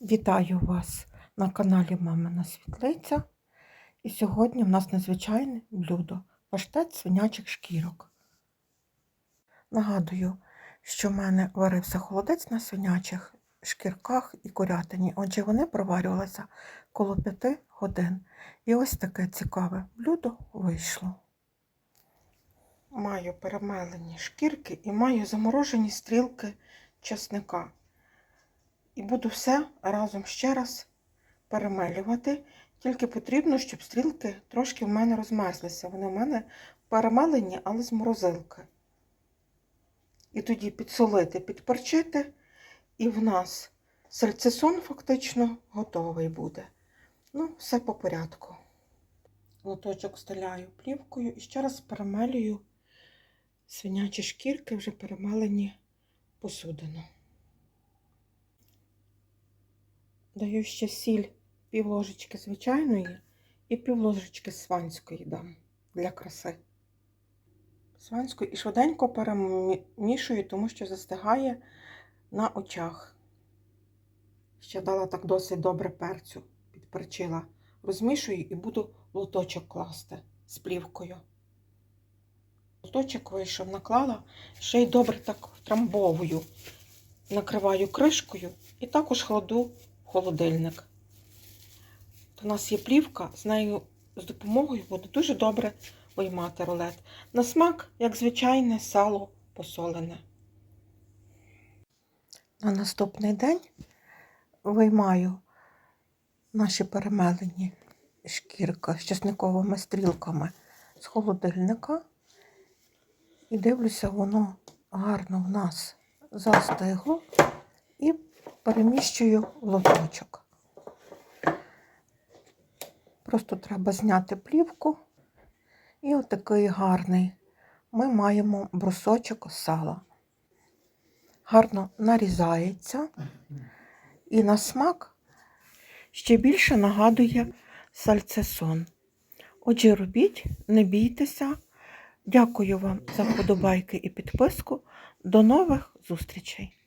Вітаю вас на каналі Мамина Світлиця. І сьогодні в нас незвичайне блюдо паштет свинячих шкірок. Нагадую, що в мене варився холодець на свинячих шкірках і курятині. Отже, вони проварювалися коло 5 годин. І ось таке цікаве блюдо вийшло. Маю перемелені шкірки і маю заморожені стрілки чесника. І буду все разом ще раз перемелювати. Тільки потрібно, щоб стрілки трошки в мене розмерзлися. Вони в мене перемелені, але з морозилки. І тоді підсолити, підперчити, і в нас сальцесон фактично готовий буде. Ну, все по порядку. Лоточок стеляю плівкою і ще раз перемелюю свинячі шкірки, вже перемелені посудину. Даю ще сіль пів ложечки звичайної і пів ложечки сванської дам для краси. Сванської і швиденько перемішую, тому що застигає на очах. Ще дала так досить добре перцю, підперчила. Розмішую і буду лоточок класти з плівкою. Лоточок вийшов, наклала, ще й добре так втрамбовую. Накриваю кришкою і також кладу холодильник. У нас є плівка, з нею з допомогою буде дуже добре виймати рулет. На смак, як звичайне, сало посолене. На наступний день виймаю наші перемелені шкірки з чесниковими стрілками з холодильника і дивлюся, воно гарно в нас застигло і переміщую лоточок. Просто треба зняти плівку. І отакий гарний ми маємо брусочок сала. Гарно нарізається. І на смак ще більше нагадує сальцесон. Отже, робіть, не бійтеся. Дякую вам за вподобайки і підписку. До нових зустрічей!